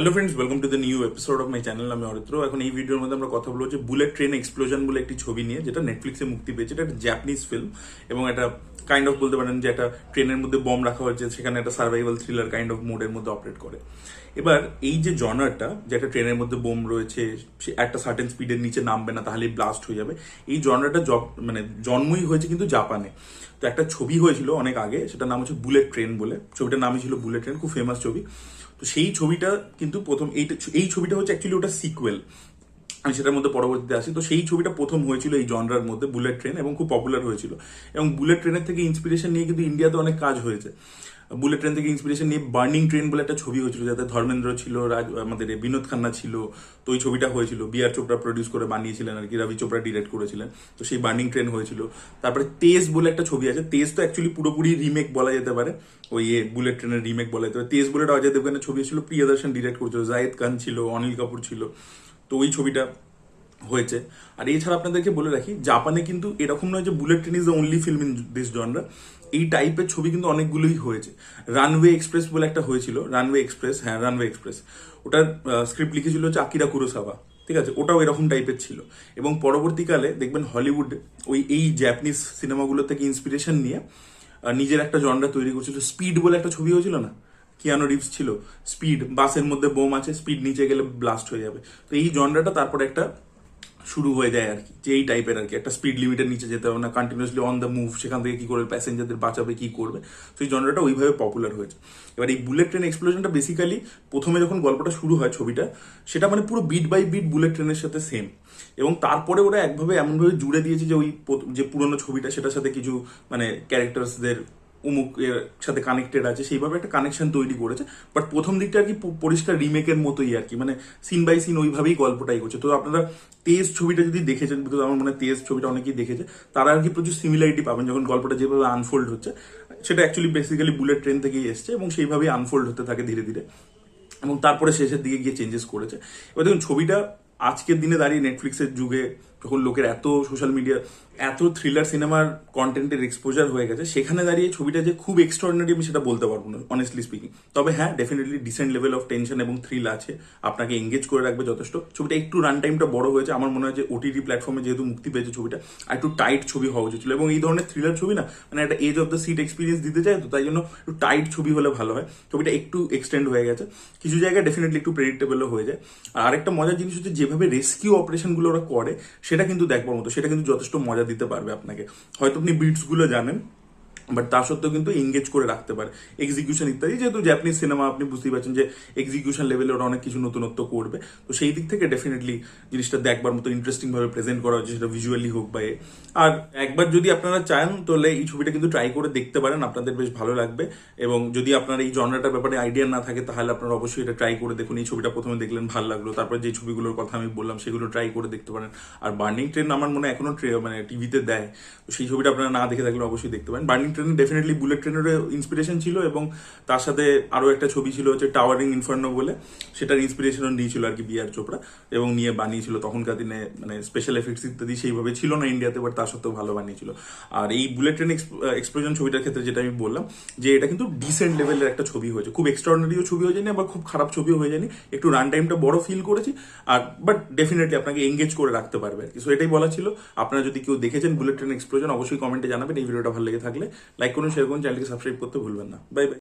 Hello friends welcome to the new episode of my channel আমি অরিত্র এখন এই ভিডিওর মধ্যে আমরা কথা বলব যে বুলেট ট্রেন এক্সপ্লোজন বলে একটি ছবি নিয়ে, যেটা নেটফ্লিক্সে মুক্তি পেয়েছে। এটা একটা জাপানিজ ফিল্ম এবং এটা কাইন্ড অফ বলতে পারেন যে একটা ট্রেনের মধ্যে বম রাখা হয়েছে, সেখানে একটা সার্ভাইভাল থ্রিলার কাইন্ড অফ মোডের মধ্যে অপারেট করে। এবার এই যে জনারটা যে একটা ট্রেনের মধ্যে বোম রয়েছে, সে একটা সার্টেন স্পিডের নিচে নামবে না তাহলে ব্লাস্ট হয়ে যাবে। এই জনারটা মানে জন্মই হয়েছে কিন্তু জাপানে তো একটা ছবি হয়েছিল অনেক আগে, সেটার নাম হচ্ছে বুলেট ট্রেন বলে। ছবিটার নামই ছিল বুলেট ট্রেন খুব ফেমাস ছবি। সেই ছবিটা কিন্তু প্রথম এইটা এই ছবিটা হচ্ছে অ্যাকচুয়ালি ওটা সিকুয়েল আমি সেটার মধ্যে পরবর্তীতে আসি। তো সেই ছবিটা প্রথম হয়েছিল এই জনরার মধ্যে বুলেট ট্রেন এবং খুব পপুলার হয়েছিল। এবং বুলেট ট্রেনের থেকে ইন্সপিরেশন নিয়ে কিন্তু ইন্ডিয়াতে অনেক কাজ হয়েছে। বুলেট ট্রেন থেকে ইন্সপিরেশন নিয়ে বার্নিং ট্রেন বলে একটা ছবি হয়েছিল, যাতে ধর্মেন্দ্র ছিল, রাজ, আমাদের বিনোদ খান্না ছিল, তো ওই ছবিটা হয়েছিল। বি আর চোপড়া প্রডিউস করে বানিয়েছিলেন আর কি রবি চোপড়া ডিরেক্ট করেছিলেন। তো সেই বার্নিং ট্রেন হয়েছিল। তারপরে তেজ বলে একটা ছবি আছে। তেজ তো অ্যাকচুয়ালি পুরোপুরি রিমেক বলা যেতে পারে। ওই বুলেট ট্রেনের রিমেক বলা যেতে পারে। তেজ বলে একটা অজয় দেবগানের ছবি ছিল প্রিয়দর্শন ডিরেক্ট করেছিল জায়েদ খান ছিল অনিল কাপুর ছিল। তো ওই ছবিটা হয়েছে। আর এছাড়া আপনাদেরকে বলে রাখি, জাপানে কিন্তু এরকম নয় যে bullet train is the only film in this genre এই টাইপের ছবি কিন্তু অনেকগুলোই হয়েছে। রানওয়ে এক্সপ্রেস বলে একটা হয়েছিল। রানওয়ে এক্সপ্রেস হ্যাঁ রানওয়ে এক্সপ্রেস ওটার স্ক্রিপ্ট লিখেছিল হচ্ছে আকিরা কুরোসাওয়া ঠিক আছে? ওটাও এরকম টাইপের ছিল। এবং পরবর্তীকালে দেখবেন হলিউড ওই, এই জ্যাপানিজ সিনেমাগুলো থেকে ইন্সপিরেশন নিয়ে নিজের একটা জনরা তৈরি করছিল। স্পিড বলে একটা ছবি হয়েছিল না? কিয়ানো রিভস ছিল। স্পিড বাসের মধ্যে বোম আছে স্পিড নিচে গেলে ব্লাস্ট হয়ে যাবে। তো এই জনরাটা তারপর একটা শুরু হয়ে যায় আর কি যে এই টাইপের আর কি একটা স্পিড লিমিটের নিচে যেতে হবে না কন্টিনিউসলি অন দ্য মুভ সেখান থেকে কি করবে প্যাসেঞ্জারদের বাঁচাবে, কি করবে। তো এই জনরাটা ওইভাবে পপুলার হয়েছে। এবার এই বুলেট ট্রেন এক্সপ্লোশনটা বেসিক্যালি প্রথমে যখন গল্পটা শুরু হয় ছবিটা, সেটা মানে পুরো বিট বাই বিট বুলেট ট্রেনের সাথে সেম এবং তারপরে ওরা একভাবে এমনভাবে জুড়ে দিয়েছে যে ওই যে পুরোনো ছবিটা, সেটার সাথে কিছু মানে ক্যারেক্টার্সদের উমুক এর সাথে কানেক্টেড আছে, সেইভাবে একটা কানেকশন তৈরি করেছে। বাট প্রথম দিকটা আর কি পরিষ্কার রিমেকের মতোই আর কি মানে সিন বাই সিন ওইভাবেই গল্পটাই করছে তো আপনারা তেজ ছবিটা যদি দেখেছেন বিকজ আমার মনে হয় তেজ ছবিটা অনেকেই দেখেছে, তারা আর কি প্রচুর সিমিলারিটি পাবেন, যখন গল্পটা যেভাবে আনফোল্ড হচ্ছে। সেটা অ্যাকচুয়ালি বেসিক্যালি বুলেট ট্রেন থেকেই এসছে এবং সেইভাবেই আনফোল্ড হতে থাকে ধীরে ধীরে। এবং তারপরে শেষের দিকে গিয়ে চেঞ্জেস করেছে। এবার দেখুন, ছবিটা আজকের দিনে দাঁড়িয়ে নেটফ্লিক্সের যুগে যখন লোকের এত সোশ্যাল মিডিয়া এত থ্রিলার সিনেমার কন্টেন্টের এক্সপোজার হয়ে গেছে, সেখানে দাঁড়িয়ে ছবিটা যে খুব এক্সট্রাঅর্ডিনারি আমি সেটা বলতে পারব না অনেস্টলি স্পিকিং তবে হ্যাঁ definitely decent level of tension এবং থ্রিল আছে, আপনাকে এঙ্গেজ করে রাখবে যথেষ্ট। ছবিটা একটু রান টাইমটা বড় হয়েছে, আমার মনে হয় যে ওটিটি প্ল্যাটফর্মে যেহেতু মুক্তি পেয়েছে ছবিটা, আর একটু টাইট ছবি হওয়া উচিত ছিল। এবং এই ধরনের থ্রিলার ছবি না মানে একটা edge of the seat experience দিতে চায় তো, তাই জন্য একটু টাইট ছবি হলে ভালো হয়। ছবিটা একটু এক্সটেন্ড হয়ে গেছে। কিছু জায়গায় ডেফিনেটলি একটু প্রেডিক্টেবলও হয়ে যায়। আর আরেকটা মজার জিনিস হচ্ছে, যেভাবে রেস্কিউ অপারেশনগুলো ওরা করে সেটা কিন্তু দেখবার মতো, সেটা কিন্তু যথেষ্ট মজা দিতে পারবে আপনাকে। হয়তো আপনি বিটসগুলো জানেন বাট তা সত্ত্বেও কিন্তু এঙ্গেজ করে রাখতে পারে। এক্সিকিউশন ইত্যাদি, যেহেতু জাপানিজ সিনেমা আপনি বুঝতেই পারছেন যে এক্সিকিউশন লেভেলে ওরা অনেক কিছু নতুনত্ব করবে। তো সেই দিক থেকে ডেফিনেটলি জিনিসটা দেখবার মতো ইন্টারেস্টিং ভাবে প্রেজেন্ট করা হচ্ছে সেটা ভিজুয়ালি হোক বা এ। আর একবার যদি আপনারা চান, তাহলে এই ছবিটা কিন্তু ট্রাই করে দেখতে পারেন, আপনাদের বেশ ভালো লাগবে। এবং যদি আপনার এই জনরাটার ব্যাপারে আইডিয়া না থাকে, তাহলে আপনারা অবশ্যই এটা ট্রাই করে দেখুন। এই ছবিটা প্রথমে দেখলেন, ভালো লাগল। তারপর যে ছবিগুলোর কথা আমি বললাম, সেগুলো ট্রাই করে দেখতে পারেন। আর বার্নিং ট্রেন আমার মনে হয় এখনও মানে টিভিতে দেয়। তো সেই ছবিটা আপনারা না দেখে থাকলে অবশ্যই দেখতে পারেন। বার্নিং ট্রেন ডেফিনেটলি বুলেট ট্রেনের ইন্সপিরেশন ছিল এবং তার সাথে আরও একটা ছবি ছিল হচ্ছে টাওয়ারিং ইনফার্নো বলে, সেটার ইন্সপিরেশনও নিয়েছিল আর কি বি আর চোপড়া এবং নিয়ে বানিয়েছিল। তখনকার দিনে মানে স্পেশাল এফেক্টস ইত্যাদি সেইভাবে ছিল না ইন্ডিয়াতে বাট তার সত্ত্বেও ভালো বানিয়েছিল। আর এই বুলেট ট্রেন এক্সপ্লোজন ছবিটার ক্ষেত্রে যেটা আমি বললাম, যে এটা কিন্তু ডিসেন্ট লেভেলের একটা ছবি হয়েছে। খুব এক্সট্রাঅর্ডিনারিও ছবি হয়ে যায়নি, আবার খুব খারাপ ছবিও হয়ে যায়নি। একটু রান টাইমটা বড় ফিল করেছি, আর বাট ডেফিনেটলি আপনাকে এঙ্গেজ করে রাখতে পারবে আর কি। সো এটাই বলা ছিল। আপনারা যদি কেউ দেখেছেন বুলেট ট্রেন এক্সপ্লোজন অবশ্যই কমেন্টে জানাবেন। এই ভিডিওটা ভালো লেগে থাকলে লাইক করুন শেয়ার করুন চ্যানেলকে সাবস্ক্রাইব করতে ভুলবেন না। Bye bye